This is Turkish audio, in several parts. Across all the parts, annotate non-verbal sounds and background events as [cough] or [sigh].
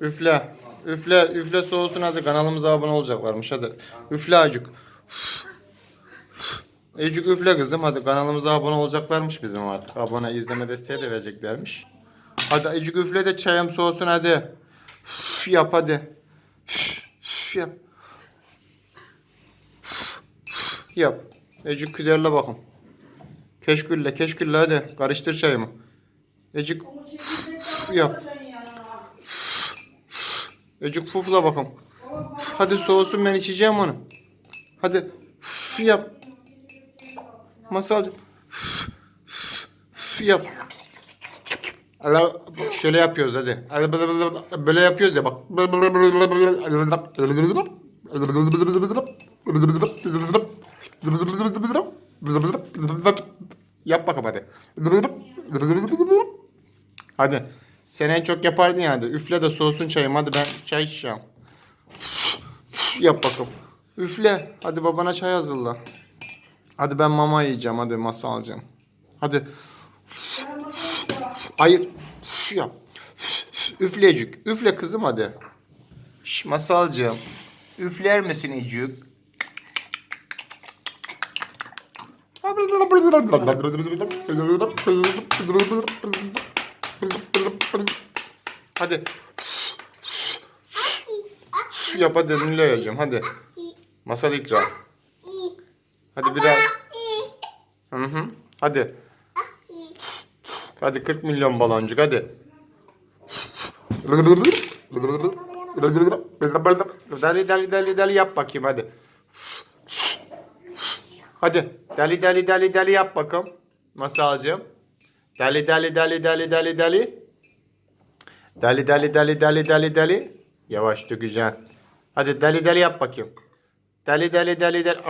Üfle. Üfle, üfle soğusun hadi kanalımıza abone olacaklarmış hadi. Üfle acık. Ecik üfle kızım hadi kanalımıza abone olacaklarmış bizim artık. Abone izleme desteği de vereceklermiş. Hadi Ecik üfle de çayım soğusun hadi. Üf, yap hadi. Üf, yap. Üf, yap. Ecik küderle bakın. Keşkülle keşkülle hadi karıştır çayımı. Ecik yap. Ecik fufla bakın. Hadi soğusun ben içeceğim onu. Hadi üf, yap. Masalcı. Üf, yap. Allah şöyle yapıyoruz hadi. Böyle yapıyoruz ya bak. Yap bakalım hadi. Hadi. Sen en çok yapardın ya hadi. Üfle de soğusun çayım. Hadi ben çay içeceğim. Yap bakalım. Üfle. Hadi babana çay hazırla. Hadi ben mama yiyeceğim. Hadi masa alacağım. Hadi. Hayır. Yap. Üflecik. Üfle kızım hadi. Şş, masalcığım. Üfler misin icik? [laughs] Hadi. Yap hadi yiyeceğim hadi. Masal ikram. Hadi biraz. Hı hı. Hadi. Hadi 40 milyon baloncuk hadi. Dali dali dali dali yap bakayım hadi. Hadi. Dali dali dali dali yap bakalım. Masalcığım. Dali dali dali dali dali dali. Dali dali dali dali dali dali. Yavaş dökeceksin. Hadi dali dali yap bakayım. Dali dali dali dali.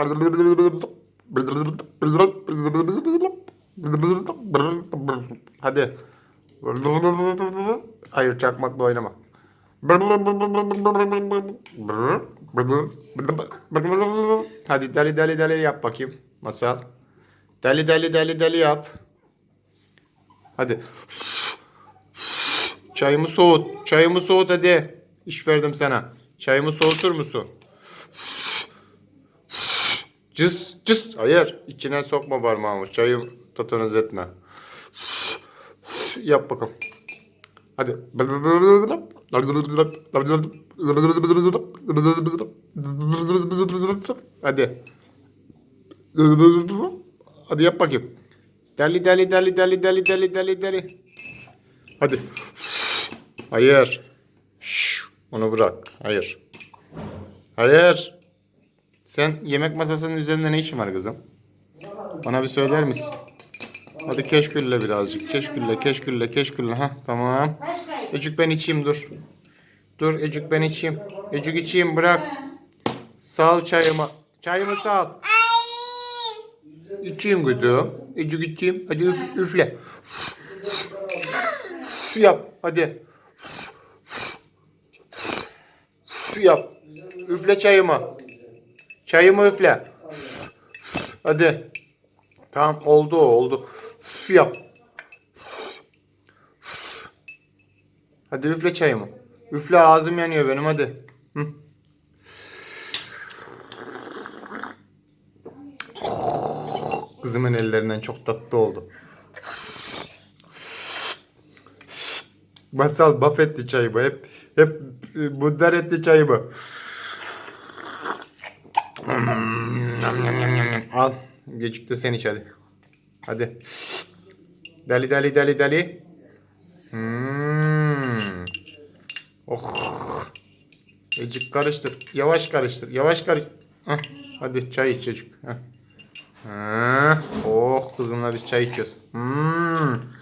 Hadi. Hayır çakmakla oynama. Hadi dali dali dali yap bakayım. Masal. Dali dali dali dali yap. Hadi. Çayımı soğut. Çayımı soğut hadi. İş verdim sana. Çayımı soğutur musun? Cız cız. Hayır. içine sokma parmağımı. Çayım tatoniz etme. Yap bakalım. Hadi. Hadi. Hadi yap bakayım. Deli deli deli deli deli deli deli deli. Hadi. Hayır. Şş, onu bırak. Hayır. Hayır. Sen yemek masasının üzerinde ne işin var kızım? Bana bir söyler misin? Hadi keşkülle birazcık. Keşkülle, keşkülle, keşkülle. Ha tamam. Ecük ben içeyim dur. Dur Ecük ben içeyim. Ecük içeyim bırak. Sal çayımı. Çayımı sal. İçeyim kızım. Ecük içeyim. Hadi üf, üfle. Üf yap. Hadi. Üf yap. Üfle çayımı. Çayımı üfle. Hadi. Tamam oldu oldu. Üf yap. Hadi üfle çayımı. Üfle ağzım yanıyor benim hadi. Hı. Kızımın ellerinden çok tatlı oldu. Masal baf etti çayımı. Hep hep e, buddar etti çayımı. Al. Gecikti sen iç hadi. Hadi. Dali dali dali dali. Hmm. Oh. Ecik karıştır. Yavaş karıştır. Yavaş karıştır. Heh. Hadi çay iç çocuk. Heh. Oh kızımla biz çay içiyoruz. Hmm.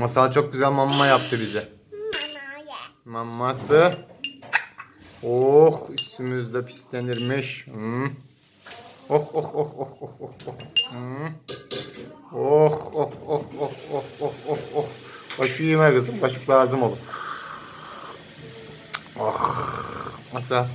Masal çok güzel mama yaptı bize. Maması. Oh üstümüzde pislenirmiş. Hmm. Oh oh oh oh oh oh oh. Hmm. Oh oh oh oh oh oh oh oh. Başı yeme kızım. Başık lazım olur. Oh. Masa.